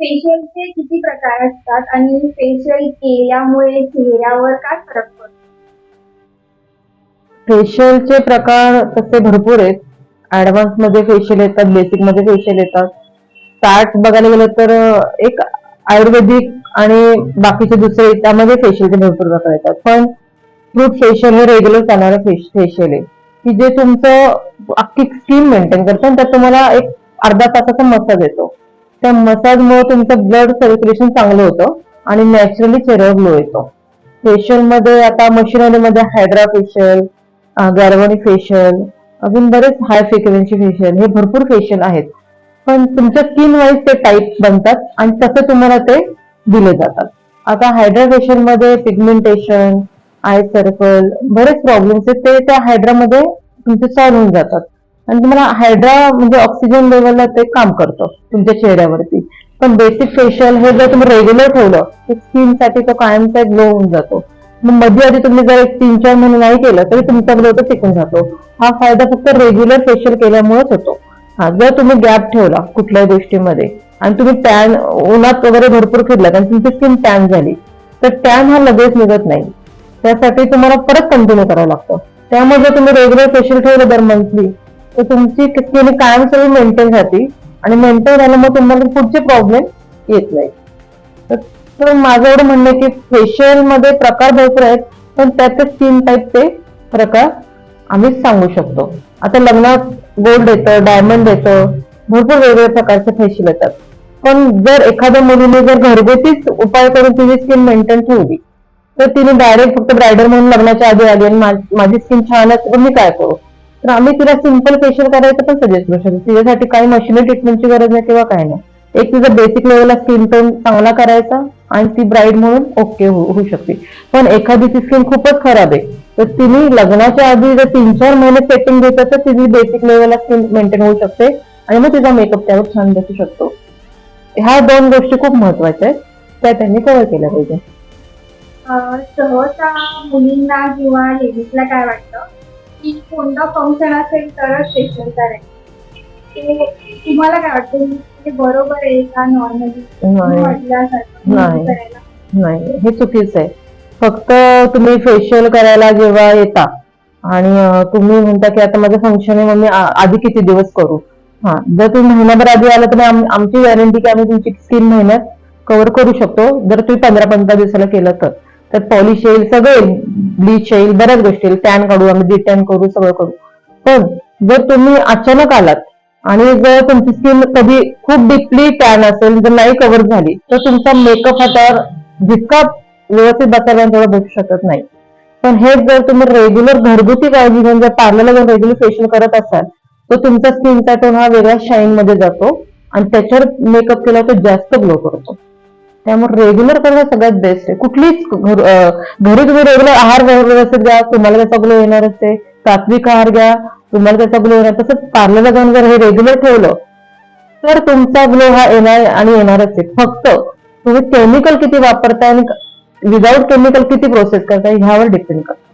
फेशियलचे किती प्रकार असतात आणि फेशियल केल्यामुळे चेहऱ्यावर काय फरक पडतो? फेशियलचे प्रकार तसे भरपूर आहेत. ऍडव्हान्समध्ये फेशियल येतात बेसिकमध्ये फेशियल येतात. स्टार्ट बघायला गेलं तर एक आयुर्वेदिक आणि बाकीचे दुसरे त्यामध्ये फेशियलचे भरपूर प्रकार येतात. पण फ्रूट फेशियल हे रेग्युलर चालणारं फेशियल आहे. की जे तुमचं अख्खी स्किन मेंटेन करतं आणि त्यात तुम्हाला एक अर्धा तासाचा मसाज येतो. त्या मसाजमुळे तुमचं ब्लड सर्क्युलेशन चांगलं होतं आणि नॅचरली चेहऱ्यावर ग्लो येतो. फेशियलमध्ये आता मशिनरीमध्ये हायड्रा फेशियल गॅरवनी फेशियल अजून बरेच हाय फ्रिक्वेन्सी फेशियल हे भरपूर फेशियल आहेत. पण तुमच्या स्किन वाईज ते टाईप बनतात आणि तसं तुम्हाला ते दिले जातात. आता हायड्रा फेशियलमध्ये पिगमेंटेशन आय सर्कल बरेच प्रॉब्लेम्स आहेत. ते त्या हायड्रामध्ये तुमचे सॉल्व्ह होऊन जातात. आणि तुम्हाला हायड्रा म्हणजे ऑक्सिजन लेवलला ते काम करतं तुमच्या चेहऱ्यावरती. पण बेसिक फेशियल हे जर तुम्ही रेग्युलर ठेवलं तर स्किनसाठी तो कायमचा ग्लो होऊन जातो. मग मध्ये आधी तुम्ही जर एक तीन चार महिने नाही केलं तरी तुमचा ग्लो तर टिकून जातो. हा फायदा फक्त रेग्युलर फेशियल केल्यामुळेच होतो. हा जर तुम्ही गॅप ठेवला कुठल्याही गोष्टीमध्ये आणि तुम्ही टॅन उन्हात वगैरे भरपूर फिरलात आणि तुमची स्किन टॅन झाली तर टॅन हा लगेच निघत नाही. त्यासाठी तुम्हाला परत कंटिन्यू करावं लागतं. त्यामुळे जर तुम्ही रेग्युलर फेशियल ठेवलं दर मंथली तर तुमची स्किन कायमस्वरूपी मेंटेन राहते आणि मेंटेन झाल्यामुळे तुम्हाला पुढचे प्रॉब्लेम येत नाही तर- माझं एवढं म्हणणं आहे की फेशियलमध्ये प्रकार भरपूर आहेत पण त्याचे स्किन टाईपचे प्रकार आम्ही सांगू शकतो. आता लग्नात गोल्ड येतं डायमंड येतं भरपूर वेगवेगळ्या प्रकारचे फेशियल येतात. पण जर एखाद्या मुलीने जर घरगुतीच उपाय करून तिची स्किन मेंटेन ठेवली तर तिने डायरेक्ट फक्त ब्रायडल म्हणून लग्नाच्या आधी आली आणि माझी स्किन छान आहे तर मी काय करू? तर आम्ही तिला सिंपल फेशियल करायचं पण सजेस्ट करू शकतो तिच्यासाठी काही मशीनरी ट्रीटमेंटची गरज नाही किंवा काही नाही. एक तिचा बेसिक लेवलला स्किन टोन चांगला करायचा आणि ती ब्राईड म्हणून ओके हो- होऊ शकते. पण एखादीची स्किन खूपच खराब आहे. तर तिने लग्नाच्या आधी जर तीन चार महिने सेटिंग घेतात तर तिची बेसिक लेवलला स्किन मेंटेन होऊ शकते आणि मग तिचा मेकअप त्यावर छान बसू शकतो. ह्या दोन गोष्टी खूप महत्त्वाच्या आहेत. त्या त्यांनी कव्हर केल्या पाहिजे. सहसा मुलींना किंवा लेडीजला काय वाटतं? की कोणतं फंक्शन असेल तरच फेशियल करायचं ते तुम्हाला काय वाटतं? ते बरोबर आहे का नॉर्मली नाही. म्हटल्यासारखं नाही. करायला. नाही. हे चुकीचं आहे. फक्त तुम्ही फेशियल करायला जेव्हा येता आणि अं, तुम्ही म्हणता की आता माझं फंक्शन आहे मग मी आ- आधी किती दिवस करू? हा. जर तुम्ही महिनाभर आधी आला तर आम- आमची गॅरंटी की आम्ही तुमची स्किन महिन्यात कव्हर करू शकतो. जर तुम्ही पंधरा पंधरा दिवसाला केलं तर. तर पॉलिश येईल सगळे ब्लीच येईल बऱ्याच गोष्टी येईल. टॅन काढू आम्ही डिटॅन करू सगळं करू. पण जर तुम्ही अचानक आलात आणि जर तुमची स्किन कधी खूप डीपली टॅन असेल जर नाही कव्हर झाली तर तुमचा मेकअप हा त्यावर जितका व्यवस्थित बसायला तेवढा बसू शकत नाही. पण हे जर तुम्ही रेग्युलर घरगुती काळजी घेऊन जर पार्लरला जर रेग्युलर फेशियल करत असाल तर तुमचा स्किनचा टोन हा वेगळ्या शाईन मध्ये जातो आणि त्याच्यावर मेकअप केला तर जास्त ग्लो करतो. त्यामुळे रेग्युलर करणं सगळ्यात बेस्ट आहे. कुठलीच घर- घरी तुम्ही रेग्युलर आहार व्यवस्थित घ्या तुम्हाला त्याचा ग्लो येणार असते सात्विक आहार घ्या तुम्हाला त्याचा ग्लो येणार. तसंच पार्लरला जाऊन जर हे रेग्युलर ठेवलं तर तुमचा ग्लो हा येणार आणि येणारच आहे. फक्त तुम्ही केमिकल किती वापरताय आणि विदाऊट केमिकल किती प्रोसेस करताय ह्यावर डिपेंड करतं.